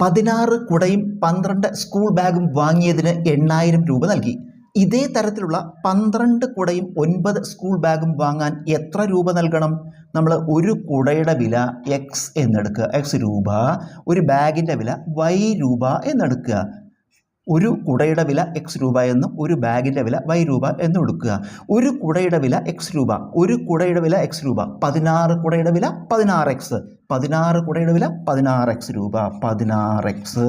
പതിനാറ് കുടയും പന്ത്രണ്ട് സ്കൂൾ ബാഗും വാങ്ങിയതിന് എണ്ണായിരം രൂപ നൽകി. ഇതേ തരത്തിലുള്ള പന്ത്രണ്ട് കുടയും ഒൻപത് സ്കൂൾ ബാഗും വാങ്ങാൻ എത്ര രൂപ നൽകണം? നമ്മൾ ഒരു കുടയുടെ വില എക്സ് എന്നെടുക്കുക. എക്സ് രൂപ ഒരു ബാഗിന്റെ വില വൈ രൂപ എന്നെടുക്കുക. ഒരു കുടയുടെ വില എക്സ് രൂപ എന്നും ഒരു ബാഗിന്റെ വില വൈ രൂപ എന്നും എടുക്കുക. ഒരു കുടയുടെ വില എക്സ് രൂപ ഒരു കുടയുടെ വില എക്സ് രൂപ പതിനാറ് കുടയുടെ വില പതിനാറ് എക്സ് പതിനാറ് കുടയുടെ വില പതിനാറ് എക്സ് രൂപ പതിനാറ് എക്സ്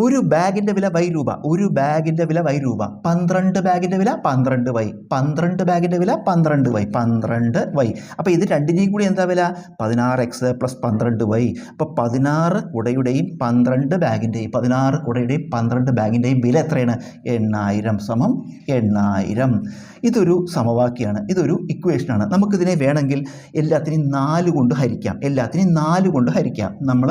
ഒരു ബാഗിന്റെ വില വൈ രൂപ? ഒരു ബാഗിന്റെ വില വൈ രൂപ. പന്ത്രണ്ട് ബാഗിന്റെ വില പന്ത്രണ്ട് വൈ. പന്ത്രണ്ട് ബാഗിന്റെ വില പന്ത്രണ്ട് വൈ. പന്ത്രണ്ട് വൈ. അപ്പോൾ ഇത് രണ്ടിനെയും കൂടി എന്താ വില? പതിനാറ് എക്സ് പ്ലസ് പന്ത്രണ്ട് വൈ അപ്പോൾ പതിനാറ് കുടയുടെയും പന്ത്രണ്ട് ബാഗിന്റെയും പതിനാറ് കുടയുടെയും പന്ത്രണ്ട് ബാഗിന്റെയും വില എത്രയാണ്? എണ്ണായിരം സമം എണ്ണായിരം. ഇതൊരു സമവാക്യമാണ് ഇതൊരു ഇക്വേഷനാണ് നമുക്കിതിനെ വേണമെങ്കിൽ എല്ലാത്തിനെയും നാല് കൊണ്ട് ഹരിക്കാം. എല്ലാത്തിനെയും നാല് കൊണ്ട് ഹരിക്കാം. നമ്മൾ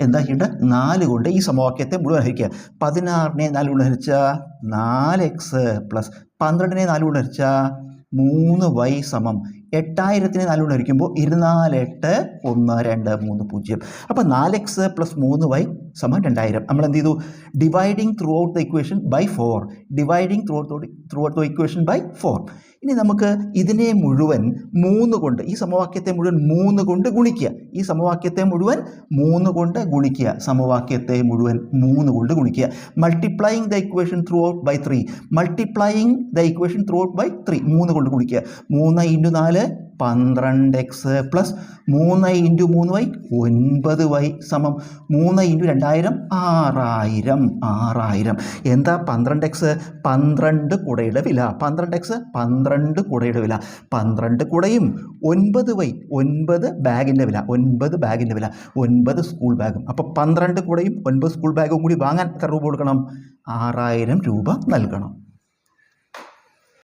എന്താ ചെയ്യേണ്ടത്? നാല് കൊണ്ട് ഈ സമവാക്യത്തെ മുഴുവൻ ഹരിക്കുക. പതിനാറിനെ നാല് കൊണ്ട് ഹരിച്ചാൽ നാല് എക്സ് പ്ലസ് പന്ത്രണ്ടിനെ നാല് കൊണ്ട് ഹരിച്ചാൽ മൂന്ന് വൈ സമം. എട്ടായിരത്തിനെ നാല് കൊണ്ട് ഹരിക്കുമ്പോൾ ഇരുന്നാൽ എട്ട് ഒന്ന് രണ്ട് മൂന്ന് പൂജ്യം. അപ്പോൾ നാല് എക്സ് പ്ലസ് മൂന്ന് വൈ സമം രണ്ടായിരം. നമ്മൾ എന്ത് ചെയ്തു? Dividing throughout the equation by four dividing throughout throughout the equation by four ഇനി നമുക്ക് ഇതിനെ മുഴുവൻ മൂന്ന് കൊണ്ട് ഈ സമവാക്യത്തെ മുഴുവൻ മൂന്ന് കൊണ്ട് ഗുണിക്കുക. ഈ സമവാക്യത്തെ മുഴുവൻ മൂന്ന് കൊണ്ട് ഗുണിക്കുക. സമവാക്യത്തെ മുഴുവൻ മൂന്ന് കൊണ്ട് ഗുണിക്കുക. Multiplying the equation throughout by three multiplying the equation throughout by three മൂന്ന് കൊണ്ട് ഗുണിക്കുക. മൂന്ന് ഇന്റു നാല് പന്ത്രണ്ട് എക്സ് പ്ലസ് മൂന്ന് ഇന്റു മൂന്ന് വൈ ഒൻപത് വൈ സമം മൂന്ന് ഇന്റു രണ്ടായിരം ആറായിരം ആറായിരം. എന്താ പന്ത്രണ്ട് എക്സ് പന്ത്രണ്ട് കുടയുടെ വില. പന്ത്രണ്ട് എക്സ് പന്ത്രണ്ട് കുടയുടെ വില. പന്ത്രണ്ട് കുടയും ഒൻപത് വൈ ഒൻപത് ബാഗിന്റെ വില. ഒൻപത് ബാഗിന്റെ വില. ഒൻപത് സ്കൂൾ ബാഗും അപ്പോൾ പന്ത്രണ്ട് കുടയും ഒൻപത് സ്കൂൾ ബാഗും കൂടി വാങ്ങാൻ എത്ര രൂപ കൊടുക്കണം? ആറായിരം രൂപ നൽകണം.